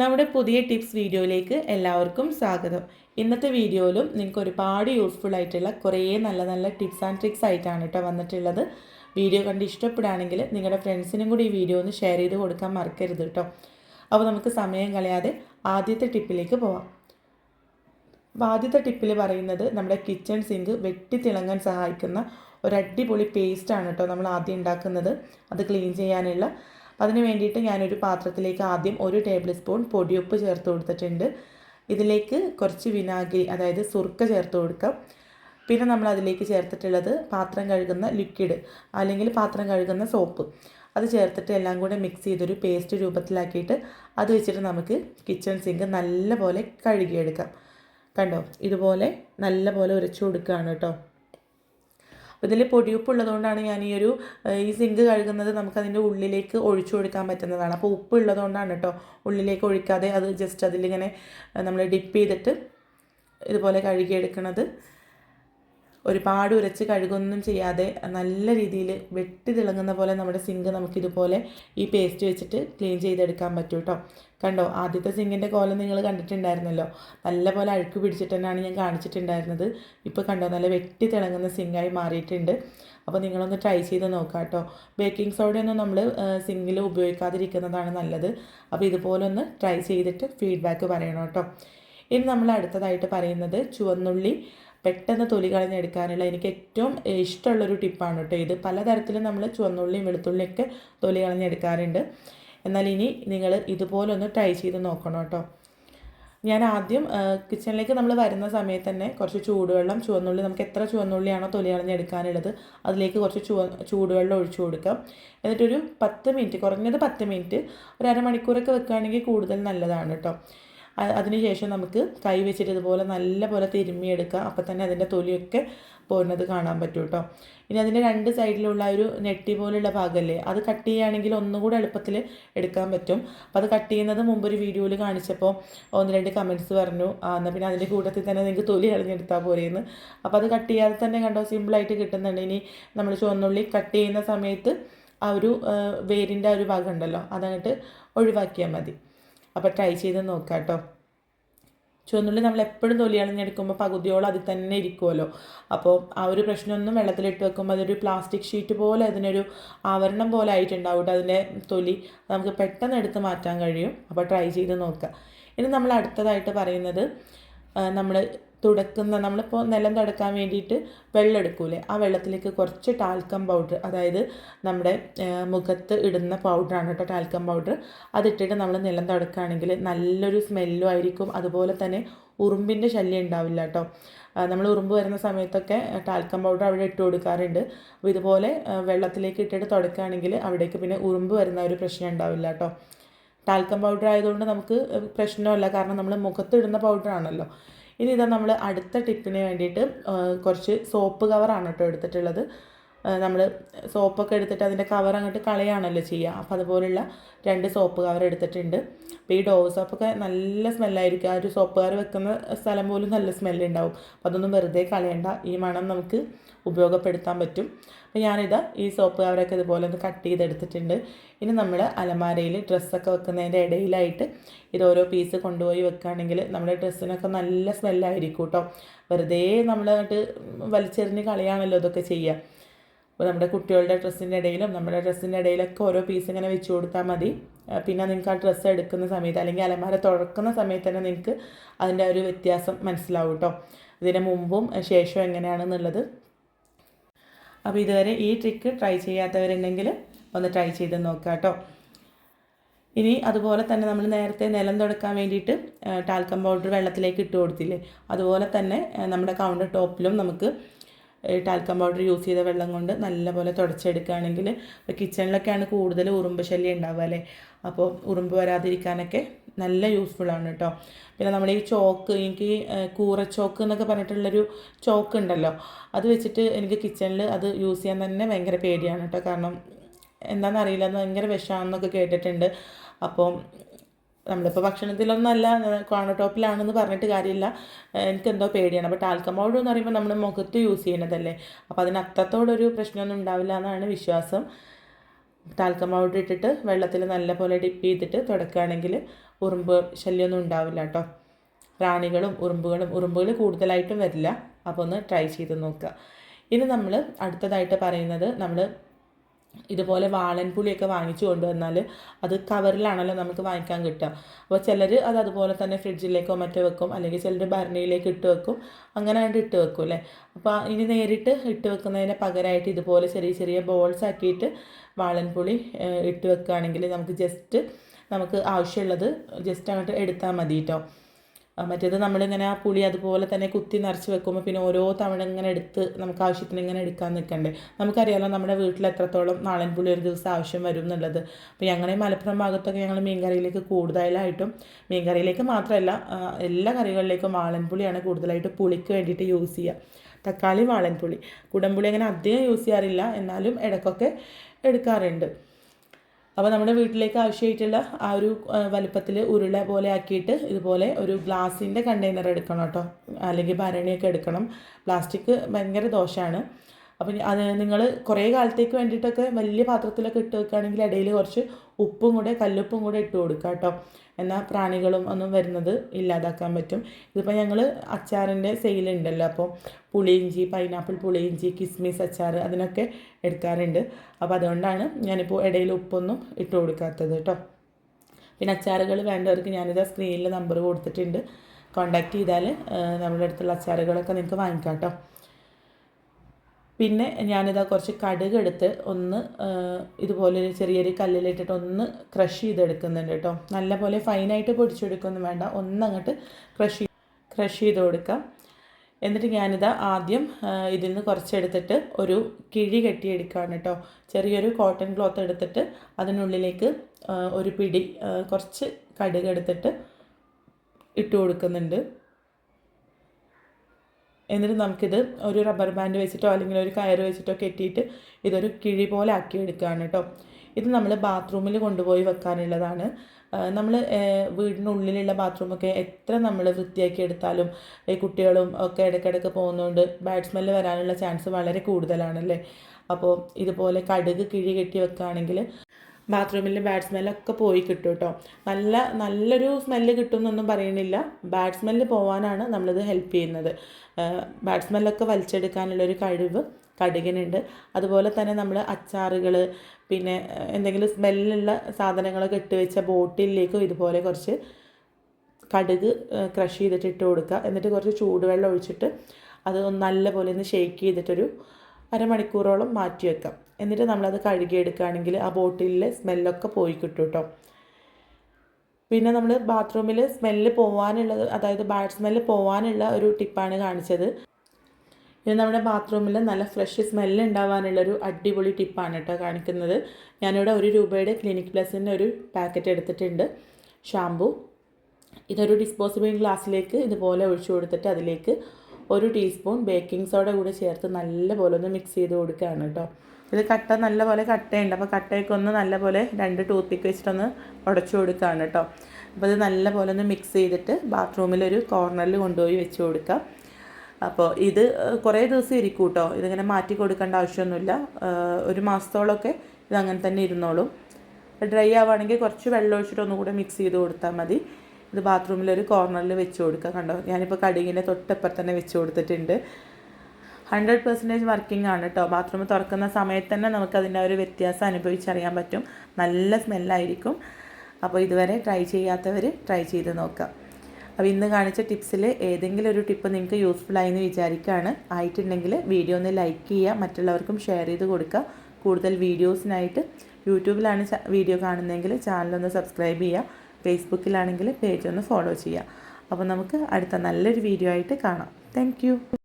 നമ്മുടെ പുതിയ ടിപ്സ് വീഡിയോയിലേക്ക് എല്ലാവർക്കും സ്വാഗതം. ഇന്നത്തെ വീഡിയോയിലും നിങ്ങൾക്ക് ഒരുപാട് യൂസ്ഫുൾ ആയിട്ടുള്ള കുറേ നല്ല നല്ല ടിപ്സ് ആൻഡ് ട്രിക്സ് ആയിട്ടാണ് കേട്ടോ വന്നിട്ടുള്ളത്. വീഡിയോ കണ്ട് ഇഷ്ടപ്പെടുകയാണെങ്കിൽ നിങ്ങളുടെ ഫ്രണ്ട്സിനും കൂടി ഈ വീഡിയോ ഒന്ന് ഷെയർ ചെയ്ത് കൊടുക്കാൻ മറക്കരുത് കേട്ടോ അപ്പോൾ നമുക്ക് സമയം കളയാതെ ആദ്യത്തെ ടിപ്പിലേക്ക് പോവാം. അപ്പോൾ ആദ്യത്തെ ടിപ്പിൽ പറയുന്നത് നമ്മുടെ കിച്ചൺ സിങ്ക് വെട്ടിത്തിളങ്ങാൻ സഹായിക്കുന്ന ഒരു അടിപൊളി പേസ്റ്റാണ് കേട്ടോ നമ്മൾ ആദ്യം ഉണ്ടാക്കുന്നത്. അത് ക്ലീൻ ചെയ്യാനുള്ള അതിന് വേണ്ടിയിട്ട് ഞാനൊരു പാത്രത്തിലേക്ക് ആദ്യം ഒരു ടേബിൾ സ്പൂൺ പൊടിയുപ്പ് ചേർത്ത് കൊടുത്തിട്ടുണ്ട്. ഇതിലേക്ക് കുറച്ച് വിനാഗിരി അതായത് സുർക്ക ചേർത്ത് കൊടുക്കാം. പിന്നെ നമ്മൾ അതിലേക്ക് ചേർത്തിട്ടുള്ളത് പാത്രം കഴുകുന്ന ലിക്വിഡ് അല്ലെങ്കിൽ പാത്രം കഴുകുന്ന സോപ്പ്. അത് ചേർത്തിട്ട് എല്ലാം കൂടെ മിക്സ് ചെയ്തൊരു പേസ്റ്റ് രൂപത്തിലാക്കിയിട്ട് അത് വെച്ചിട്ട് നമുക്ക് കിച്ചൺ സിങ്ക് നല്ലപോലെ കഴുകിയെടുക്കാം. കണ്ടോ? ഇതുപോലെ നല്ലപോലെ ഉരച്ചു കൊടുക്കുകയാണ് കേട്ടോ. ഇതിൽ പൊടിയുപ്പ് ഉള്ളതുകൊണ്ടാണ് ഞാൻ ഈ ഒരു ഈ സിങ്ക് കഴുകുന്നത് നമുക്കതിന്റെ ഉള്ളിലേക്ക് ഒഴിച്ചു കൊടുക്കാൻ പറ്റുന്നതാണ്. അപ്പോൾ ഉപ്പ് ഉള്ളതുകൊണ്ടാണ് കേട്ടോ ഉള്ളിലേക്ക് ഒഴിക്കാതെ അത് ജസ്റ്റ് അതിലിങ്ങനെ നമ്മൾ ഡിപ്പ് ചെയ്തിട്ട് ഇതുപോലെ കഴുകിയെടുക്കണത്. ഒരുപാട് ഉരച്ച് കഴുകൊന്നും ചെയ്യാതെ നല്ല രീതിയിൽ വെട്ടി തിളങ്ങുന്ന പോലെ നമ്മുടെ സിങ്ക് നമുക്കിതുപോലെ ഈ പേസ്റ്റ് വെച്ചിട്ട് ക്ലീൻ ചെയ്തെടുക്കാൻ പറ്റും കേട്ടോ കണ്ടോ? ആദ്യത്തെ സിങ്കിന്റെ കോലം നിങ്ങൾ കണ്ടിട്ടുണ്ടായിരുന്നല്ലോ. നല്ല പോലെ അഴുക്ക് പിടിച്ചിട്ട് തന്നെയാണ് ഞാൻ കാണിച്ചിട്ടുണ്ടായിരുന്നത്. ഇപ്പോൾ കണ്ടോ? നല്ല വെട്ടി തിളങ്ങുന്ന സിങ്കായി മാറിയിട്ടുണ്ട്. അപ്പോൾ നിങ്ങളൊന്ന് ട്രൈ ചെയ്ത് നോക്കാം കേട്ടോ ബേക്കിംഗ് സോഡയൊന്നും നമ്മൾ സിങ്കിൽ ഉപയോഗിക്കാതിരിക്കുന്നതാണ് നല്ലത്. അപ്പോൾ ഇതുപോലെ ഒന്ന് ട്രൈ ചെയ്തിട്ട് ഫീഡ്ബാക്ക് പറയണം കേട്ടോ ഇനി നമ്മൾ അടുത്തതായിട്ട് പറയുന്നത് ചുവന്നുള്ളി പെട്ടെന്ന് തൊലി കളഞ്ഞെടുക്കാനുള്ള എനിക്ക് ഏറ്റവും ഇഷ്ടമുള്ളൊരു ടിപ്പാണ് കേട്ടോ ഇത്. പലതരത്തിലും നമ്മൾ ചുവന്നുള്ളിയും വെളുത്തുള്ളിയൊക്കെ തൊലി കളഞ്ഞെടുക്കാറുണ്ട്. എന്നാൽ ഇനി നിങ്ങൾ ഇതുപോലൊന്ന് ട്രൈ ചെയ്ത് നോക്കണം കേട്ടോ. ഞാൻ ആദ്യം കിച്ചണിലേക്ക് നമ്മൾ വരുന്ന സമയത്ത് തന്നെ കുറച്ച് ചൂടുവെള്ളം ചുവന്നുള്ളി നമുക്ക് എത്ര ചുവന്നുള്ളിയാണോ തൊലി കളഞ്ഞെടുക്കാനുള്ളത് അതിലേക്ക് കുറച്ച് ചുവ ചൂടുവെള്ളം ഒഴിച്ചു കൊടുക്കാം. എന്നിട്ടൊരു പത്ത് മിനിറ്റ് കുറഞ്ഞത് പത്ത് മിനിറ്റ് ഒരു അരമണിക്കൂറൊക്കെ വെക്കുകയാണെങ്കിൽ കൂടുതൽ നല്ലതാണ് കേട്ടോ. അതിനുശേഷം നമുക്ക് കൈ വെച്ചിട്ട് ഇതുപോലെ നല്ല പോലെ തിരുമ്മിയെടുക്കുക. അപ്പോൾ തന്നെ അതിന്റെ തൊലിയൊക്കെ പോകുന്നത് കാണാൻ പറ്റും കേട്ടോ ഇനി അതിന്റെ രണ്ട് സൈഡിലുള്ള ഒരു നെറ്റി പോലുള്ള ഭാഗമല്ലേ അത് കട്ട് ചെയ്യുകയാണെങ്കിൽ ഒന്നുകൂടെ എളുപ്പത്തിൽ എടുക്കാൻ പറ്റും. അപ്പോൾ അത് കട്ട് ചെയ്യുന്നത് മുമ്പ് ഒരു വീഡിയോയിൽ കാണിച്ചപ്പോൾ ഒന്ന് രണ്ട് കമന്റ്സ് പറഞ്ഞു. എന്നാൽ പിന്നെ അതിന്റെ കൂട്ടത്തിൽ തന്നെ നിങ്ങൾക്ക് തൊലി കളഞ്ഞെടുത്താൽ പോരെയെന്ന് അപ്പോൾ അത് കട്ട് ചെയ്യാതെ തന്നെ കണ്ടോ സിമ്പിളായിട്ട് കിട്ടുന്നുണ്ട്. ഇനി നമ്മൾ ചുവന്നുള്ളി കട്ട് ചെയ്യുന്ന സമയത്ത് ആ ഒരു വേരിന്റെ ആ ഒരു ഭാഗം ഉണ്ടല്ലോ അതങ്ങോട്ട് ഒഴിവാക്കിയാൽ മതി. അപ്പോൾ ട്രൈ ചെയ്ത് നോക്കാം കേട്ടോ ചുവന്നുള്ളി നമ്മൾ എപ്പോഴും തൊലി കളഞ്ഞെടുക്കുമ്പോൾ പകുതിയോളം അതിൽ തന്നെ ഇരിക്കുമല്ലോ അപ്പോൾ ആ ഒരു പ്രശ്നമൊന്നും വെള്ളത്തിലിട്ട് വെക്കുമ്പോൾ അതൊരു പ്ലാസ്റ്റിക് ഷീറ്റ് പോലെ അതിനൊരു ആവരണം പോലെ ആയിട്ടുണ്ടാവും അതിന്റെ തൊലി. നമുക്ക് പെട്ടെന്ന് എടുത്ത് മാറ്റാൻ കഴിയും. അപ്പോൾ ട്രൈ ചെയ്ത് നോക്കുക ഇനി നമ്മൾ അടുത്തതായിട്ട് പറയുന്നത് നമ്മൾ തുടക്കുന്ന നമ്മളിപ്പോൾ നിലം തുടക്കാൻ വേണ്ടിയിട്ട് വെള്ളം എടുക്കൂലേ ആ വെള്ളത്തിലേക്ക് കുറച്ച് ടാൽക്കം പൗഡർ അതായത് നമ്മുടെ മുഖത്ത് ഇടുന്ന പൗഡറാണ് കേട്ടോ ടാൽക്കം പൗഡർ അതിട്ടിട്ട് നമ്മൾ നിലം തുടക്കുകയാണെങ്കിൽ നല്ലൊരു സ്മെല്ലും ആയിരിക്കും. അതുപോലെ തന്നെ ഉറുമ്പിന്റെ ശല്യം ഉണ്ടാവില്ല കേട്ടോ നമ്മൾ ഉറുമ്പ് വരുന്ന സമയത്തൊക്കെ ടാൽക്കം പൗഡർ അവിടെ ഇട്ട് കൊടുക്കാറുണ്ട്. അപ്പോൾ ഇതുപോലെ വെള്ളത്തിലേക്ക് ഇട്ടിട്ട് തുടക്കുകയാണെങ്കിൽ അവിടേക്ക് പിന്നെ ഉറുമ്പ് വരുന്ന ഒരു പ്രശ്നം ഉണ്ടാവില്ല കേട്ടോ ടാൽക്കം പൗഡർ ആയതുകൊണ്ട് നമുക്ക് പ്രശ്നമല്ല. കാരണം നമ്മൾ മുഖത്തിടുന്ന പൗഡറാണല്ലോ ഇനി ഇതാ നമ്മൾ അടുത്ത ടിപ്പിന് വേണ്ടിയിട്ട് കുറച്ച് സോപ്പ് കവറാണ് കേട്ടോ എടുത്തിട്ടുള്ളത്. നമ്മൾ സോപ്പൊക്കെ എടുത്തിട്ട് അതിന്റെ കവർ അങ്ങോട്ട് കളയാണല്ലോ ചെയ്യുക അപ്പോൾ അതുപോലുള്ള രണ്ട് സോപ്പ് കവർ എടുത്തിട്ടുണ്ട്. അപ്പോൾ ഈ ഡോവ് സോപ്പൊക്കെ നല്ല സ്മെല്ലായിരിക്കും ആ ഒരു സോപ്പുകാർ വെക്കുന്ന സ്ഥലം പോലും നല്ല സ്മെല്ലുണ്ടാവും അപ്പോൾ അതൊന്നും വെറുതെ കളയണ്ട. ഈ മണം നമുക്ക് ഉപയോഗപ്പെടുത്താൻ പറ്റും. അപ്പോൾ ഞാനിതാ ഈ സോപ്പ് കവറൊക്കെ ഇതുപോലെ ഒന്ന് കട്ട് ചെയ്തെടുത്തിട്ടുണ്ട്. ഇനി നമ്മൾ അലമാരയിൽ ഡ്രസ്സൊക്കെ വെക്കുന്നതിന്റെ ഇടയിലായിട്ട് ഇത് ഓരോ പീസ് കൊണ്ടുപോയി വെക്കുകയാണെങ്കിൽ നമ്മുടെ ഡ്രസ്സിനൊക്കെ നല്ല സ്മെല്ലായിരിക്കും കേട്ടോ വെറുതെ നമ്മളായിട്ട് വലിച്ചെറിഞ്ഞ് കളിയാണല്ലോ ഇതൊക്കെ ചെയ്യുക അപ്പോൾ നമ്മുടെ കുട്ടികളുടെ ഡ്രസ്സിന്റെ ഇടയിലും നമ്മുടെ ഡ്രസ്സിന്റെ ഇടയിലൊക്കെ ഓരോ പീസ് ഇങ്ങനെ വെച്ച് കൊടുത്താൽ മതി. പിന്നെ നിങ്ങൾക്ക് ആ ഡ്രസ്സ് എടുക്കുന്ന സമയത്ത് അല്ലെങ്കിൽ അലമാര തുറക്കുന്ന സമയത്ത് തന്നെ നിങ്ങൾക്ക് അതിന്റെ ഒരു വ്യത്യാസം മനസ്സിലാവും കേട്ടോ ഇതിന് മുമ്പും ശേഷവും എങ്ങനെയാണെന്നുള്ളത്. അപ്പോൾ ഇതുവരെ ഈ ട്രിക്ക് ട്രൈ ചെയ്യാത്തവരുണ്ടെങ്കിൽ ഒന്ന് ട്രൈ ചെയ്ത് നോക്കുക കേട്ടോ ഇനി അതുപോലെ തന്നെ നമ്മൾ നേരത്തെ നിലം തുടക്കാൻ വേണ്ടിയിട്ട് ടാൽക്കം പൗഡർ വെള്ളത്തിലേക്ക് ഇട്ട് കൊടുത്തില്ലേ? അതുപോലെ തന്നെ നമ്മുടെ കൗണ്ടർ ടോപ്പിലും നമുക്ക് ടാൽക്കം പൗഡർ യൂസ് ചെയ്ത വെള്ളം കൊണ്ട് നല്ലപോലെ തുടച്ചെടുക്കുകയാണെങ്കിൽ കിച്ചണിലൊക്കെയാണ് കൂടുതൽ ഉറുമ്പ് ശല്യം ഉണ്ടാവുക അല്ലേ? അപ്പോൾ ഉറുമ്പ് വരാതിരിക്കാനൊക്കെ നല്ല യൂസ്ഫുള്ളാണ് കേട്ടോ. പിന്നെ നമ്മൾ ഈ ചോക്ക് എനിക്ക് കൂറ ചോക്ക് എന്നൊക്കെ പറഞ്ഞിട്ടുള്ളൊരു ചോക്ക് ഉണ്ടല്ലോ അത് വെച്ചിട്ട് എനിക്ക് കിച്ചണിൽ അത് യൂസ് ചെയ്യാൻ തന്നെ ഭയങ്കര പേടിയാണ് കേട്ടോ. കാരണം എന്താണെന്നറിയില്ല അത് ഭയങ്കര വിഷമാണെന്നൊക്കെ കേട്ടിട്ടുണ്ട്. അപ്പോൾ നമ്മളിപ്പോൾ ഭക്ഷണത്തിലൊന്നല്ല കോണർ ടോപ്പിലാണെന്ന് പറഞ്ഞിട്ട് കാര്യമില്ല. എനിക്കെന്തോ പേടിയാണ്. അപ്പോൾ ടാൽക്കം പൗഡർ എന്ന് പറയുമ്പോൾ നമ്മൾ മുഖത്ത് യൂസ് ചെയ്യുന്നതല്ലേ? അപ്പോൾ അതിന് അത്രത്തോടൊരു പ്രശ്നമൊന്നും ഉണ്ടാവില്ല എന്നാണ് വിശ്വാസം. ടാൽക്കം പൗഡർ ഇട്ടിട്ട് വെള്ളത്തിൽ നല്ലപോലെ ഡിപ്പ് ചെയ്തിട്ട് തുടക്കുകയാണെങ്കിൽ ഉറുമ്പ് ശല്യമൊന്നും ഉണ്ടാവില്ല കേട്ടോ പ്രാണികളും ഉറുമ്പുകളും ഉറുമ്പുകൾ കൂടുതലായിട്ടും വരില്ല. അപ്പോൾ ഒന്ന് ട്രൈ ചെയ്ത് നോക്കുക ഇനി നമ്മൾ അടുത്തതായിട്ട് പറയുന്നത് നമ്മൾ ഇതുപോലെ വാളൻപുളിയൊക്കെ വാങ്ങിച്ചു കൊണ്ടുവന്നാൽ അത് കവറിലാണല്ലോ നമുക്ക് വാങ്ങിക്കാൻ കിട്ടുക. അപ്പോൾ ചിലർ അത് അതുപോലെ തന്നെ ഫ്രിഡ്ജിലേക്കോ മറ്റോ വെക്കും. അല്ലെങ്കിൽ ചിലർ ഭരണിയിലേക്ക് ഇട്ട് വെക്കും. അങ്ങനെ ആയിട്ട് ഇട്ട് വെക്കും അല്ലേ? അപ്പോൾ ഇനി നേരിട്ട് ഇട്ട് വെക്കുന്നതിന് പകരമായിട്ട് ഇതുപോലെ ചെറിയ ചെറിയ ബോൾസ് ആക്കിയിട്ട് വാളൻപുളി ഇട്ട് വെക്കുകയാണെങ്കിൽ നമുക്ക് ജസ്റ്റ് നമുക്ക് ആവശ്യമുള്ളത് ജസ്റ്റ് അങ്ങോട്ട് എടുത്താൽ മതി കേട്ടോ മറ്റേത് നമ്മളിങ്ങനെ ആ പുളി അതുപോലെ തന്നെ കുത്തി നിറച്ച് വെക്കുമ്പോൾ പിന്നെ ഓരോ തവണ ഇങ്ങനെ എടുത്ത് നമുക്ക് ആവശ്യത്തിന് ഇങ്ങനെ എടുക്കാൻ നിൽക്കണ്ടേ? നമുക്കറിയാലോ നമ്മുടെ വീട്ടിൽ എത്രത്തോളം നാളൻ പുളി ഒരു ദിവസം ആവശ്യം വരും എന്നുള്ളത്. അപ്പോൾ ഞങ്ങളെ മലപ്പുറം ഭാഗത്തൊക്കെ ഞങ്ങൾ മീൻകറിയിലേക്ക് കൂടുതലായിട്ടും മീൻകറിയിലേക്ക് മാത്രമല്ല എല്ലാ കറികളിലേക്കും വാളൻ പുളിയാണ് കൂടുതലായിട്ട് പുളിക്ക് വേണ്ടിയിട്ട് യൂസ് ചെയ്യുക. തക്കാളി വാളൻ പുളി. കുടംപുളി അങ്ങനെ അധികം യൂസ് ചെയ്യാറില്ല എന്നാലും ഇടയ്ക്കൊക്കെ എടുക്കാറുണ്ട്. അപ്പോൾ നമ്മുടെ വീട്ടിലേക്ക് ആവശ്യമായിട്ടുള്ള ആ ഒരു വലുപ്പത്തിൽ ഉരുള പോലെ ആക്കിയിട്ട് ഇതുപോലെ ഒരു ഗ്ലാസിന്റെ കണ്ടെയ്നർ എടുക്കണം കേട്ടോ. അല്ലെങ്കിൽ ഭരണിയൊക്കെ എടുക്കണം. പ്ലാസ്റ്റിക് ഭയങ്കര ദോഷമാണ് അപ്പം അത് നിങ്ങൾ കുറേ കാലത്തേക്ക് വേണ്ടിയിട്ടൊക്കെ വലിയ പാത്രത്തിലൊക്കെ ഇട്ട് വെക്കുകയാണെങ്കിൽ ഇടയിൽ കുറച്ച് ഉപ്പും കൂടെ കല്ലുപ്പും കൂടെ ഇട്ട് കൊടുക്കുക കേട്ടോ എന്നാൽ പ്രാണികളും ഒന്നും വരുന്നത് ഇല്ലാതാക്കാൻ പറ്റും. ഇതിപ്പോൾ ഞങ്ങൾ അച്ചാറിന്റെ സെയിലുണ്ടല്ലോ അപ്പോൾ പുളിയിഞ്ചി പൈനാപ്പിൾ പുളിയിഞ്ചി കിസ്മിസ് അച്ചാർ അതിനൊക്കെ എടുക്കാറുണ്ട്. അപ്പോൾ അതുകൊണ്ടാണ് ഞാനിപ്പോൾ ഇടയിൽ ഉപ്പൊന്നും ഇട്ട് കൊടുക്കാത്തത് കേട്ടോ പിന്നെ അച്ചാറുകൾ വേണ്ടവർക്ക് ഞാനിത് സ്ക്രീനിൽ നമ്പർ കൊടുത്തിട്ടുണ്ട്. കോണ്ടാക്ട് ചെയ്താൽ നമ്മുടെ അടുത്തുള്ള അച്ചാറുകളൊക്കെ നിങ്ങൾക്ക് വാങ്ങിക്കാം കേട്ടോ പിന്നെ ഞാനിതാ കുറച്ച് കടുക് എടുത്ത് ഒന്ന് ഇതുപോലെ ചെറിയൊരു കല്ലിലിട്ടിട്ട് ഒന്ന് ക്രഷ് ചെയ്തെടുക്കുന്നുണ്ട് കേട്ടോ. നല്ലപോലെ ഫൈനായിട്ട് പൊടിച്ചെടുക്കൊന്നും വേണ്ട. ഒന്നങ്ങോട്ട് ക്രഷ് ക്രഷ് ചെയ്ത് കൊടുക്കാം. എന്നിട്ട് ഞാനിത് ആദ്യം ഇതിൽ നിന്ന് കുറച്ചെടുത്തിട്ട് ഒരു കിഴി കെട്ടിയെടുക്കുകയാണ് കേട്ടോ. ചെറിയൊരു കോട്ടൺ ക്ലോത്ത് എടുത്തിട്ട് അതിനുള്ളിലേക്ക് ഒരു പിടി കുറച്ച് കടുക് എടുത്തിട്ട് ഇട്ട് കൊടുക്കുന്നുണ്ട്. എന്നിട്ട് നമുക്കിത് ഒരു റബ്ബർ ബാൻഡ് വെച്ചിട്ടോ അല്ലെങ്കിൽ ഒരു കയറ് വെച്ചിട്ടോ കെട്ടിയിട്ട് ഇതൊരു കിഴി പോലെ ആക്കി എടുക്കുകയാണ് കേട്ടോ ഇത് നമ്മൾ ബാത്റൂമിൽ കൊണ്ടുപോയി വെക്കാനുള്ളതാണ്. നമ്മൾ വീടിനുള്ളിലുള്ള ബാത്റൂമൊക്കെ എത്ര നമ്മൾ വൃത്തിയാക്കി എടുത്താലും ഈ കുട്ടികളും ഒക്കെ ഇടയ്ക്കിടയ്ക്ക് പോകുന്നതുകൊണ്ട് ബാഡ് സ്മെല്ല് വരാനുള്ള ചാൻസ് വളരെ കൂടുതലാണല്ലേ? അപ്പോൾ ഇതുപോലെ കടുക് കിഴി കെട്ടി വെക്കുകയാണെങ്കിൽ ബാത്റൂമിൽ ബാഡ് സ്മെല്ലൊക്കെ പോയി കിട്ടും കേട്ടോ നല്ല നല്ലൊരു സ്മെല്ല് കിട്ടുമെന്നൊന്നും പറയുന്നില്ല ബാഡ് സ്മെല്ല് പോകാനാണ് നമ്മളിത് ഹെൽപ്പ് ചെയ്യുന്നത്. ബാഡ് സ്മെല്ലൊക്കെ വലിച്ചെടുക്കാനുള്ളൊരു കഴിവ് കടുകിനുണ്ട്. അതുപോലെ തന്നെ നമ്മൾ അച്ചാറുകൾ പിന്നെ എന്തെങ്കിലും സ്മെല്ലുള്ള സാധനങ്ങളൊക്കെ ഇട്ട് വെച്ച ബോട്ടിലേക്കും ഇതുപോലെ കുറച്ച് കടുക് ക്രഷ് ചെയ്തിട്ട് ഇട്ട് കൊടുക്കുക. എന്നിട്ട് കുറച്ച് ചൂടുവെള്ളം ഒഴിച്ചിട്ട് അത് നല്ല പോലെ ഒന്ന് ഷേക്ക് ചെയ്തിട്ടൊരു അരമണിക്കൂറോളം മാറ്റി വെക്കാം എന്നിട്ട് നമ്മളത് കഴുകിയെടുക്കുകയാണെങ്കിൽ ആ ബോട്ടിലിലെ സ്മെല്ലൊക്കെ പോയി കിട്ടും കേട്ടോ പിന്നെ നമ്മൾ ബാത്റൂമിൽ സ്മെല്ല് പോവാനുള്ളത് അതായത് ബാഡ് സ്മെല്ല് പോവാനുള്ള ഒരു ടിപ്പാണ് കാണിച്ചത്. പിന്നെ നമ്മുടെ ബാത്റൂമിൽ നല്ല ഫ്രഷ് സ്മെല്ല് ഉണ്ടാവാനുള്ളൊരു അടിപൊളി ടിപ്പാണ് കേട്ടോ കാണിക്കുന്നത്. ഞാനിവിടെ ഒരു രൂപയുടെ ക്ലിനിക് പ്ലസിന്റെ ഒരു പാക്കറ്റ് എടുത്തിട്ടുണ്ട്. ഷാമ്പു ഇതൊരു ഡിസ്പോസിബിൾ ഗ്ലാസ്സിലേക്ക് ഇതുപോലെ ഒഴിച്ചു കൊടുത്തിട്ട് അതിലേക്ക് ഒരു ടീസ്പൂൺ ബേക്കിംഗ് സോഡ കൂടെ ചേർത്ത് നല്ലപോലെ ഒന്ന് മിക്സ് ചെയ്ത് കൊടുക്കുകയാണ് കേട്ടോ ഇത് കട്ട നല്ലപോലെ കട്ടയുണ്ട്. അപ്പോൾ കട്ടയൊക്കെ ഒന്ന് നല്ലപോലെ രണ്ട് ടൂത്ത് പിക്ക് വെച്ചിട്ടൊന്ന് ഉടച്ചു കൊടുക്കുകയാണ് കേട്ടോ അപ്പോൾ ഇത് നല്ലപോലെ ഒന്ന് മിക്സ് ചെയ്തിട്ട് ബാത്റൂമിലൊരു കോർണറിൽ കൊണ്ടുപോയി വെച്ച് കൊടുക്കാം. അപ്പോൾ ഇത് കുറേ ദിവസം ഇരിക്കും കേട്ടോ ഇതിങ്ങനെ മാറ്റി കൊടുക്കേണ്ട ആവശ്യമൊന്നുമില്ല. ഒരു മാസത്തോളമൊക്കെ ഇത് അങ്ങനെ തന്നെ ഇരുന്നോളും. ഡ്രൈ ആവുകയാണെങ്കിൽ കുറച്ച് വെള്ളം ഒഴിച്ചിട്ട് ഒന്നുകൂടെ മിക്സ് ചെയ്ത് കൊടുത്താൽ മതി. ഇത് ബാത്റൂമിൽ ഒരു കോർണറിൽ വെച്ച് കൊടുക്കുക കണ്ടോ? ഞാനിപ്പോൾ കടുകിന്റെ തൊട്ടപ്പുറത്ത് തന്നെ വെച്ച് കൊടുത്തിട്ടുണ്ട്. ഹൺഡ്രഡ് പെർസെന്റേജ് വർക്കിംഗ് ആണ് കേട്ടോ ബാത്റൂം തുറക്കുന്ന സമയത്ത് തന്നെ നമുക്കതിന്റെ ഒരു വ്യത്യാസം അനുഭവിച്ചറിയാൻ പറ്റും. നല്ല സ്മെല്ലായിരിക്കും. അപ്പോൾ ഇതുവരെ ട്രൈ ചെയ്യാത്തവർ ട്രൈ ചെയ്ത് നോക്കാം. അപ്പോൾ ഇന്ന് കാണിച്ച ടിപ്സിൽ ഏതെങ്കിലും ഒരു ടിപ്പ് നിങ്ങൾക്ക് യൂസ്ഫുൾ ആയി എന്ന് വിചാരിക്കുകയാണ് ആയിട്ടുണ്ടെങ്കിൽ വീഡിയോ ഒന്ന് ലൈക്ക് ചെയ്യുക മറ്റുള്ളവർക്കും ഷെയർ ചെയ്ത് കൊടുക്കുക കൂടുതൽ വീഡിയോസിനായിട്ട് യൂട്യൂബിലാണ് വീഡിയോ കാണുന്നതെങ്കിൽ ചാനലൊന്ന് സബ്സ്ക്രൈബ് ചെയ്യുക. ഫേസ്ബുക്കിലാണെങ്കിൽ പേജ് ഒന്ന് ഫോളോ ചെയ്യുക. അപ്പോൾ നമുക്ക് അടുത്ത നല്ലൊരു വീഡിയോ ആയിട്ട് കാണാം. താങ്ക്